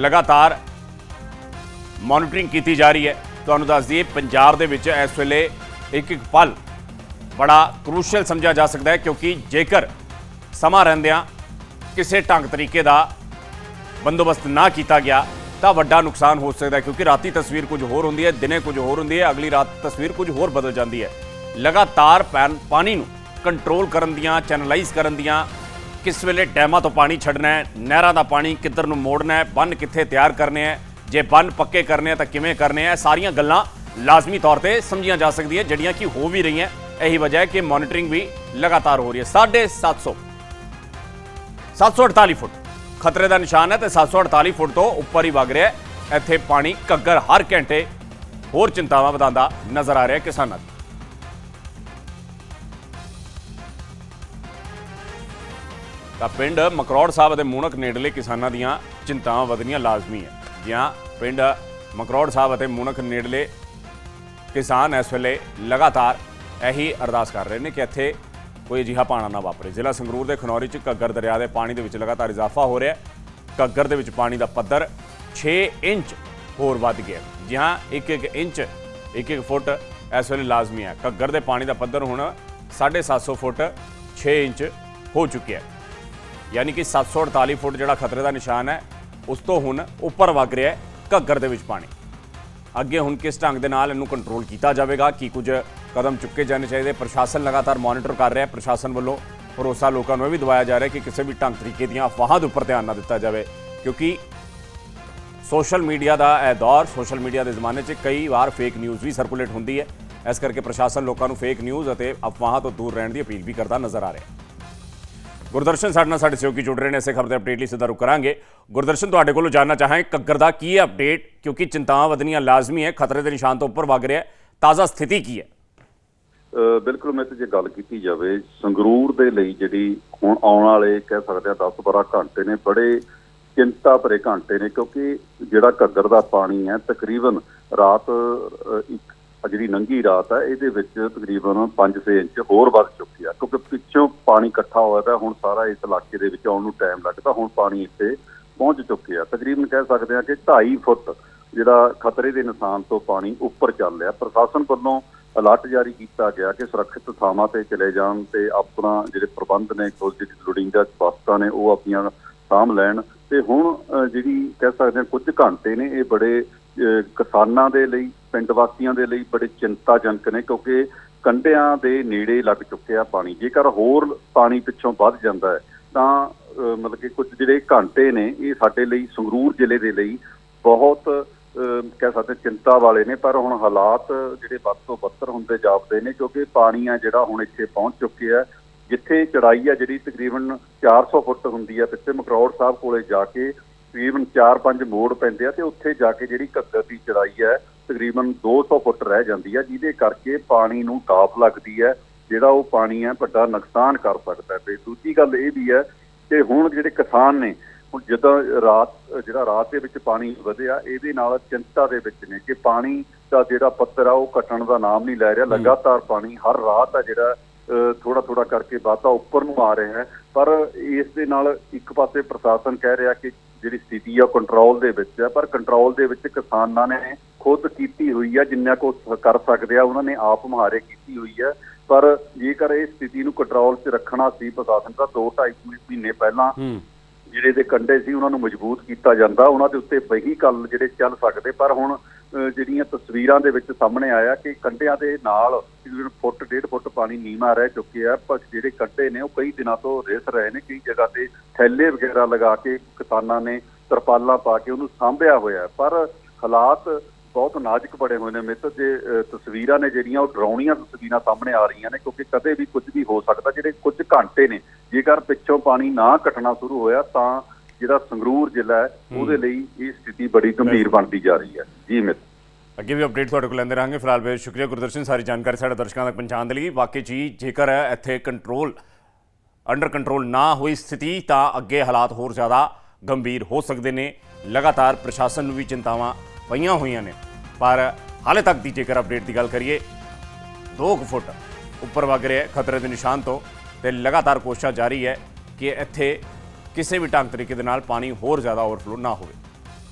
ਲਗਾਤਾਰ ਮੋਨੀਟਰਿੰਗ ਕੀਤੀ ਜਾ ਰਹੀ ਹੈ। ਤੁਹਾਨੂੰ ਦੱਸ ਦਈਏ, ਪੰਜਾਬ ਦੇ ਵਿੱਚ ਇਸ ਵੇਲੇ ਇੱਕ ਇੱਕ ਪਲ ਬੜਾ ਕ੍ਰੂਸ਼ੀਅਲ ਸਮਝਿਆ ਜਾ ਸਕਦਾ ਹੈ ਕਿਉਂਕਿ ਜੇਕਰ ਸਮਾਂ ਰਹਿੰਦਿਆਂ ਕਿਸੇ ਢੰਗ ਤਰੀਕੇ ਦਾ ਬੰਦੋਬਸਤ ਨਾ ਕੀਤਾ ਗਿਆ, ਤਾਂ ਵੱਡਾ ਨੁਕਸਾਨ ਹੋ ਸਕਦਾ ਹੈ ਕਿਉਂਕਿ ਰਾਤੀ ਤਸਵੀਰ ਕੁਝ ਹੋਰ ਹੁੰਦੀ ਹੈ, ਦਿਨੇ ਕੁਝ ਹੋਰ ਹੁੰਦੀ ਹੈ, ਅਗਲੀ ਰਾਤ ਤਸਵੀਰ ਕੁਝ ਹੋਰ ਬਦਲ ਜਾਂਦੀ ਹੈ। ਲਗਾਤਾਰ ਪੈਨ- ਪਾਣੀ ਨੂੰ ਕੰਟਰੋਲ ਕਰਨ ਦੀਆਂ ਚੈਨਲਾਈਜ਼ ਕਰਨ ਦੀਆਂ ਕਿਸ ਵੇਲੇ ਡੈਮਾਂ ਤੋਂ ਪਾਣੀ ਛੱਡਣਾ ਹੈ, ਨਹਿਰਾਂ ਦਾ ਪਾਣੀ ਕਿੱਧਰ ਨੂੰ ਮੋੜਨਾ ਹੈ, ਬੰਨ ਕਿੱਥੇ ਤਿਆਰ ਕਰਨੇ ਹੈ, ਜੇ ਬੰਨ ਪੱਕੇ ਕਰਨੇ ਆ ਤਾਂ ਕਿਵੇਂ ਕਰਨੇ ਆ, ਇਹ ਸਾਰੀਆਂ ਗੱਲਾਂ ਲਾਜ਼ਮੀ ਤੌਰ ਤੇ ਸਮਝੀਆਂ ਜਾ ਸਕਦੀਆਂ, ਜਿਹੜੀਆਂ ਕਿ ਹੋ ਵੀ ਰਹੀਆਂ। ਇਹੀ ਵਜ੍ਹਾ ਹੈ ਕਿ ਮੋਨੀਟਰਿੰਗ ਵੀ ਲਗਾਤਾਰ ਹੋ ਰਹੀ ਹੈ। 750 748 ਫੁੱਟ। ਖਤਰੇ ਦਾ ਨਿਸ਼ਾਨ ਹੈ ਤੇ 748 ਫੁੱਟ ਤੋਂ ਉੱਪਰ ਹੀ ਵਗ ਰਿਹਾ ਹੈ। ਇੱਥੇ ਪਾਣੀ ਘੱਗਰ ਹਰ ਘੰਟੇ ਹੋਰ ਚਿੰਤਾਵਾਂ ਵਧਾਉਂਦਾ ਨਜ਼ਰ ਆ ਰਿਹਾ ਕਿਸਾਨਾਂ ਦੀ। ਤਾਂ ਪਿੰਡ ਮਕਰੌੜ ਸਾਹਿਬ ਅਤੇ ਮੂਣਕ ਨੇੜਲੇ ਕਿਸਾਨਾਂ ਦੀਆਂ ਚਿੰਤਾਵਾਂ ਵਧਣੀਆਂ ਲਾਜ਼ਮੀ ਹੈ। ਜਾਂ ਪਿੰਡ ਮਕਰੌੜ ਸਾਹਿਬ ਅਤੇ ਮੂਣਕ ਨੇੜਲੇ ਕਿਸਾਨ ਇਸ ਵੇਲੇ ਲਗਾਤਾਰ ਇਹੀ ਅਰਦਾਸ ਕਰ ਰਹੇ ਨੇ ਕਿ ਇੱਥੇ ਕੋਈ ਅਜਿਹਾ ਪਾਣਾ ਨਾ ਵਾਪਰੇ। ਜ਼ਿਲ੍ਹਾ ਸੰਗਰੂਰ ਦੇ ਖਨੌਰੀ 'ਚ ਘੱਗਰ ਦਰਿਆ ਦੇ ਪਾਣੀ ਦੇ ਵਿੱਚ ਲਗਾਤਾਰ ਇਜ਼ਾਫਾ ਹੋ ਰਿਹਾ ਹੈ। ਘੱਗਰ ਦੇ ਵਿੱਚ ਪਾਣੀ ਦਾ ਪੱਧਰ 6 ਇੰਚ ਹੋਰ ਵੱਧ ਗਿਆ ਹੈ। ਜੀ ਹਾਂ 1-1 ਇੰਚ 1-1 ਫੁੱਟ ਇਸ ਵੇਲੇ ਲਾਜ਼ਮੀ ਹੈ। ਘੱਗਰ ਦੇ ਪਾਣੀ ਦਾ ਪੱਧਰ ਹੁਣ 750 ਫੁੱਟ 6 ਇੰਚ ਹੋ ਚੁੱਕਿਆ ਹੈ। ਯਾਨੀ ਕਿ 748 ਫੁੱਟ ਜਿਹੜਾ ਖਤਰੇ ਦਾ ਨਿਸ਼ਾਨ ਹੈ, ਉਸ ਤੋਂ ਹੁਣ ਉੱਪਰ ਵਗ ਰਿਹਾ ਹੈ ਘੱਗਰ ਦੇ ਵਿੱਚ ਪਾਣੀ। ਅੱਗੇ ਹੁਣ ਕਿਸ ਢੰਗ ਦੇ ਨਾਲ ਇਹਨੂੰ ਕੰਟਰੋਲ ਕੀਤਾ ਜਾਵੇਗਾ, ਕੀ ਕੁਝ ਕਦਮ ਚੁੱਕੇ ਜਾਣੇ ਚਾਹੀਦੇ? ਪ੍ਰਸ਼ਾਸਨ ਲਗਾਤਾਰ ਮੋਨੀਟਰ ਕਰ ਰਿਹਾ ਹੈ, ਪ੍ਰਸ਼ਾਸਨ ਵੱਲੋਂ ਭਰੋਸਾ ਲੋਕਾਂ ਨੂੰ ਇਹ ਵੀ ਦਵਾਇਆ ਜਾ ਰਿਹਾ ਕਿ ਕਿਸੇ ਵੀ ਢੰਗ ਤਰੀਕੇ ਦੀਆਂ ਅਫਵਾਹਾਂ ਦੇ ਉੱਪਰ ਧਿਆਨ ਨਾ ਦਿੱਤਾ ਜਾਵੇ। ਕਿਉਂਕਿ ਸੋਸ਼ਲ ਮੀਡੀਆ ਦਾ ਇਹ ਦੌਰ, ਸੋਸ਼ਲ ਮੀਡੀਆ ਦੇ ਜ਼ਮਾਨੇ 'ਚ ਕਈ ਵਾਰ ਫੇਕ ਨਿਊਜ਼ ਵੀ ਸਰਕੂਲੇਟ ਹੁੰਦੀ ਹੈ। ਇਸ ਕਰਕੇ ਪ੍ਰਸ਼ਾਸਨ ਲੋਕਾਂ ਨੂੰ ਫੇਕ ਨਿਊਜ਼ ਅਤੇ ਅਫਵਾਹਾਂ ਤੋਂ ਦੂਰ ਰਹਿਣ ਦੀ ਅਪੀਲ ਵੀ ਕਰਦਾ ਨਜ਼ਰ ਆ ਰਿਹਾ ਹੈ। ਗੁਰਦਰਸ਼ਨ ਸਾਡੇ ਨਾਲ ਸਾਡੇ ਸਹਿਯੋਗੀ ਜੁੜ ਰਹੇ ਨੇ ਇਸੇ ਖਬਰ ਦੇ ਅਪਡੇਟ ਲਈ ਸਿੱਧਾ ਰੁਕ ਕਰਾਂਗੇ। ਗੁਰਦਰਸ਼ਨ ਤੁਹਾਡੇ ਕੋਲੋਂ ਜਾਨਣਾ ਚਾਹਾਂਗੇ ਕੱਗਰ ਦਾ ਕੀ ਅਪਡੇਟ ਕਿਉਂਕਿ ਚਿੰਤਾਵਾਂ ਵਧਣੀਆਂ ਲਾਜ਼ਮੀ ਹੈ ਖਤਰੇ ਦੇ ਨਿਸ਼ਾਨ ਤੋਂ ਉੱਪਰ ਵਗ ਰਿਹਾ ਹੈ। ਤਾਜ਼ਾ ਸਥਿਤੀ ਕੀ ਹੈ? ਬਿਲਕੁਲ ਮੈਂ ਤੇ ਜੇ ਗੱਲ ਕੀਤੀ ਜਾਵੇ ਸੰਗਰੂਰ ਦੇ ਲਈ ਜਿਹੜੀ ਹੁਣ ਆਉਣ ਵਾਲੇ ਕਹਿ ਸਕਦੇ ਆ 10-12 ਘੰਟੇ ਨੇ ਬੜੇ ਚਿੰਤਾ ਭਰੇ ਘੰਟੇ ਨੇ ਕਿਉਂਕਿ ਜਿਹੜਾ ਘੱਗਰ ਦਾ ਪਾਣੀ ਹੈ ਤਕਰੀਬਨ ਰਾਤ ਅ, ਇੱਕ ਜਿਹੜੀ ਨੰਗੀ ਰਾਤ ਹੈ ਇਹਦੇ ਵਿੱਚ ਤਕਰੀਬਨ 5-6 ਇੰਚ ਹੋਰ ਵੱਧ ਚੁੱਕੀ ਆ, ਕਿਉਂਕਿ ਪਿੱਛੋਂ ਪਾਣੀ ਇਕੱਠਾ ਹੋਇਆ ਤਾਂ ਹੁਣ ਸਾਰਾ ਇਸ ਇਲਾਕੇ ਦੇ ਵਿੱਚ ਆਉਣ ਨੂੰ ਟਾਈਮ ਲੱਗਦਾ, ਹੁਣ ਪਾਣੀ ਇੱਥੇ ਪਹੁੰਚ ਚੁੱਕੇ ਆ। ਤਕਰੀਬਨ ਕਹਿ ਸਕਦੇ ਆ ਕਿ 2.5 ਫੁੱਟ ਜਿਹੜਾ ਖਤਰੇ ਦੇ ਨਿਸ਼ਾਨ ਤੋਂ ਪਾਣੀ ਉੱਪਰ ਚੱਲ ਰਿਹਾ। ਪ੍ਰਸ਼ਾਸਨ ਵੱਲੋਂ ਅਲਰਟ ਜਾਰੀ ਕੀਤਾ ਗਿਆ ਕਿ ਸੁਰੱਖਿਅਤ ਥਾਵਾਂ ਤੇ ਚਲੇ ਜਾਣ ਤੇ ਆਪਣਾ ਜਿਹੜੇ ਪ੍ਰਬੰਧ ਨੇ ਕੁਝ ਜਿਹੜੀ ਲੋੜੀਂਦਾ ਵਸਤਾਂ ਨੇ, ਉਹ ਆਪਣੀਆਂ ਸਾਂਭ ਲੈਣ। ਤੇ ਹੁਣ ਜਿਹੜੀ ਕਹਿ ਸਕਦੇ ਹਾਂ ਕੁਝ ਘੰਟੇ ਨੇ, ਇਹ ਬੜੇ ਕਿਸਾਨਾਂ ਦੇ ਲਈ ਪਿੰਡ ਵਾਸੀਆਂ ਦੇ ਲਈ ਬੜੇ ਚਿੰਤਾਜਨਕ ਨੇ ਕਿਉਂਕਿ ਕੰਢਿਆਂ ਦੇ ਨੇੜੇ ਲੱਗ ਚੁੱਕਿਆ ਪਾਣੀ। ਜੇਕਰ ਹੋਰ ਪਾਣੀ ਪਿੱਛੋਂ ਵੱਧ ਜਾਂਦਾ ਹੈ, ਤਾਂ ਮਤਲਬ ਕਿ ਕੁਝ ਜਿਹੜੇ ਘੰਟੇ ਨੇ, ਇਹ ਸਾਡੇ ਲਈ ਸੰਗਰੂਰ ਜ਼ਿਲ੍ਹੇ ਦੇ ਲਈ ਬਹੁਤ, ਅਹ, ਕਹਿ ਸਕਦੇ ਚਿੰਤਾ ਵਾਲੇ ਨੇ। ਪਰ ਹੁਣ ਹਾਲਾਤ ਜਿਹੜੇ ਵੱਧ ਤੋਂ ਬੱਤਰ ਹੁੰਦੇ ਜਾਪਦੇ ਨੇ ਕਿਉਂਕਿ ਪਾਣੀ ਆ ਜਿਹੜਾ ਹੁਣ ਇੱਥੇ ਪਹੁੰਚ ਚੁੱਕਿਆ ਹੈ, ਜਿੱਥੇ ਚੜਾਈ ਆ ਜਿਹੜੀ ਤਕਰੀਬਨ 400 ਫੁੱਟ ਹੁੰਦੀ ਆ ਪਿੱਛੇ ਮਕਰੌੜ ਸਾਹਿਬ ਕੋਲੇ ਜਾ ਕੇ ਤਕਰੀਬਨ 4-5 ਮੋੜ ਪੈਂਦੇ ਆ ਤੇ ਉੱਥੇ ਜਾ ਕੇ ਜਿਹੜੀ ਘੱਗਰ ਦੀ ਚੜਾਈ ਹੈ ਤਕਰੀਬਨ 200 ਫੁੱਟ ਰਹਿ ਜਾਂਦੀ ਆ ਜਿਹਦੇ ਕਰਕੇ ਪਾਣੀ ਨੂੰ ਕਾਫ ਲੱਗਦੀ ਹੈ ਜਿਹੜਾ ਉਹ ਪਾਣੀ ਹੈ ਵੱਡਾ ਨੁਕਸਾਨ ਕਰ ਸਕਦਾ ਹੈ। ਤੇ ਦੂਜੀ ਗੱਲ ਇਹ ਵੀ ਹੈ ਕਿ ਹੁਣ ਜਿਹੜੇ ਕਿਸਾਨ ਨੇ ਹੁਣ ਜਦੋਂ ਰਾਤ ਜਿਹੜਾ ਰਾਤ ਦੇ ਵਿੱਚ ਪਾਣੀ ਵਧਿਆ ਇਹਦੇ ਨਾਲ ਚਿੰਤਾ ਦੇ ਵਿੱਚ ਨੇ ਕਿ ਪਾਣੀ ਦਾ ਜਿਹੜਾ ਪੱਧਰ ਆ ਉਹ ਘਟਣ ਦਾ ਨਾਮ ਨਹੀਂ ਲੈ ਰਿਹਾ। ਲਗਾਤਾਰ ਪਾਣੀ ਹਰ ਰਾਤ ਆ ਜਿਹੜਾ ਥੋੜਾ ਥੋੜਾ ਕਰਕੇ ਵਾਧਾ ਉੱਪਰ ਨੂੰ ਆ ਰਿਹਾ ਹੈ। ਪਰ ਇਸ ਦੇ ਨਾਲ ਇੱਕ ਪਾਸੇ ਪ੍ਰਸ਼ਾਸਨ ਕਹਿ ਰਿਹਾ ਕਿ ਜਿਹੜੀ ਸਥਿਤੀ ਆ ਕੰਟਰੋਲ ਦੇ ਵਿੱਚ ਹੈ ਪਰ ਕੰਟਰੋਲ ਦੇ ਵਿੱਚ ਕਿਸਾਨਾਂ ਨੇ ਖੁਦ ਕੀਤੀ ਹੋਈ ਹੈ ਜਿੰਨਾ ਕੋ ਕਰ ਸਕਦੇ ਆ ਉਹਨਾਂ ਨੇ ਆਪ ਮੁਹਾਰੇ ਕੀਤੀ ਹੋਈ ਹੈ ਪਰ ਜੇਕਰ ਇਹ ਸਥਿਤੀ ਨੂੰ ਕੰਟਰੋਲ 'ਚ ਰੱਖਣਾ ਸੀ ਪ੍ਰਸ਼ਾਸਨ ਦਾ 2.5 ਮਹੀਨੇ ਪਹਿਲਾਂ ਜਿਹੜੇ ਦੇ ਕੰਡੇ ਸੀ ਉਹਨਾਂ ਨੂੰ ਮਜ਼ਬੂਤ ਕੀਤਾ ਜਾਂਦਾ ਉਹਨਾਂ ਦੇ ਉੱਤੇ ਵਹੀਕਲ ਜਿਹੜੇ ਚੱਲ ਸਕਦੇ ਪਰ ਹੁਣ ਜਿਹੜੀਆਂ ਤਸਵੀਰਾਂ ਦੇ ਵਿੱਚ ਸਾਹਮਣੇ ਆਇਆ ਕਿ ਕੰਢਿਆਂ ਦੇ ਨਾਲ ਤਕਰੀਬਨ ਫੁੱਟ, ਡੇਢ ਫੁੱਟ ਪਾਣੀ ਨੀਵਾਂ ਰਹਿ ਚੁੱਕਿਆ ਪਰ ਜਿਹੜੇ ਕੰਢੇ ਨੇ ਉਹ ਕਈ ਦਿਨਾਂ ਤੋਂ ਰਿਸ ਰਹੇ ਨੇ, ਕਈ ਜਗ੍ਹਾ ਤੇ ਥੈਲੇ ਵਗੈਰਾ ਲਗਾ ਕੇ ਕਿਸਾਨਾਂ ਨੇ ਤਰਪਾਲਾਂ ਪਾ ਕੇ ਉਹਨੂੰ ਸਾਂਭਿਆ ਹੋਇਆ ਪਰ ਹਾਲਾਤ ਬਹੁਤ ਨਾਜ਼ੁਕ ਬਣੇ ਹੋਏ ਨੇ ਮਿੱਤਰ ਜੇ ਤਸਵੀਰਾਂ ਨੇ ਜਿਹੜੀਆਂ ਉਹ ਡਰਾਉਣੀਆਂ ਤਸਵੀਰਾਂ ਸਾਹਮਣੇ ਆ ਰਹੀਆਂ ਨੇ, ਕਿਉਂਕਿ ਕਦੇ ਵੀ ਕੁਝ ਵੀ ਹੋ ਸਕਦਾ, ਜਿਹੜੇ ਕੁਝ ਘੰਟੇ ਨੇ, ਜੇਕਰ ਪਿੱਛੋਂ ਪਾਣੀ ਨਾ ਘਟਣਾ ਸ਼ੁਰੂ ਹੋਇਆ ਤਾਂ ਜਿਹੜਾ ਸੰਗਰੂਰ ਜ਼ਿਲ੍ਹਾ ਹੈ ਉਹਦੇ ਲਈ ਇਹ ਸਥਿਤੀ ਬੜੀ ਗੰਭੀਰ ਬਣਦੀ ਜਾ ਰਹੀ ਹੈ। ਜੀ ਮਿੱਤਰ। ਅੱਗੇ ਵੀ ਅਪਡੇਟ ਤੁਹਾਡੇ ਕੋਲ ਲੈਂਦੇ ਰਹਾਂਗੇ। ਫਿਲਹਾਲ ਬੇਹਦ ਸ਼ੁਕਰੀਆ ਗੁਰਦਰਸ਼ਨ ਸਾਰੀ ਜਾਣਕਾਰੀ ਸਾਡੇ ਦਰਸ਼ਕਾਂ ਤੱਕ ਪਹੁੰਚਾਉਣ ਦੇ ਲਈ। ਵਾਕਈ ਜੀ ਜੇਕਰ ਇੱਥੇ ਕੰਟਰੋਲ ਅੰਡਰ ਕੰਟਰੋਲ ਨਾ ਹੋਈ ਸਥਿਤੀ ਤਾਂ ਅੱਗੇ ਹਾਲਾਤ ਹੋਰ ਜ਼ਿਆਦਾ ਗੰਭੀਰ ਹੋ ਸਕਦੇ ਨੇ। ਲਗਾਤਾਰ ਪ੍ਰਸ਼ਾਸਨ ਨੂੰ ਵੀ ਚਿੰਤਾਵਾਂ ਪਈਆਂ ਹੋਈਆਂ ਨੇ। ਪਰ ਹਾਲੇ ਤੱਕ ਦੀ ਜੇਕਰ ਅਪਡੇਟ ਦੀ ਗੱਲ ਕਰੀਏ 2 ਫੁੱਟ ਉੱਪਰ ਵਗ ਰਿਹਾ ਖਤਰੇ ਦੇ ਨਿਸ਼ਾਨ ਤੋਂ ਤੇ ਲਗਾਤਾਰ ਕੋਸ਼ਿਸ਼ ਜਾਰੀ ਹੈ ਕਿ ਇੱਥੇ ਕਿਸੇ ਵੀ ਢੰਗ ਤਰੀਕੇ ਦੇ ਨਾਲ ਪਾਣੀ ਹੋਰ ਜ਼ਿਆਦਾ ਓਵਰਫਲੋ ਨਾ ਹੋਵੇ।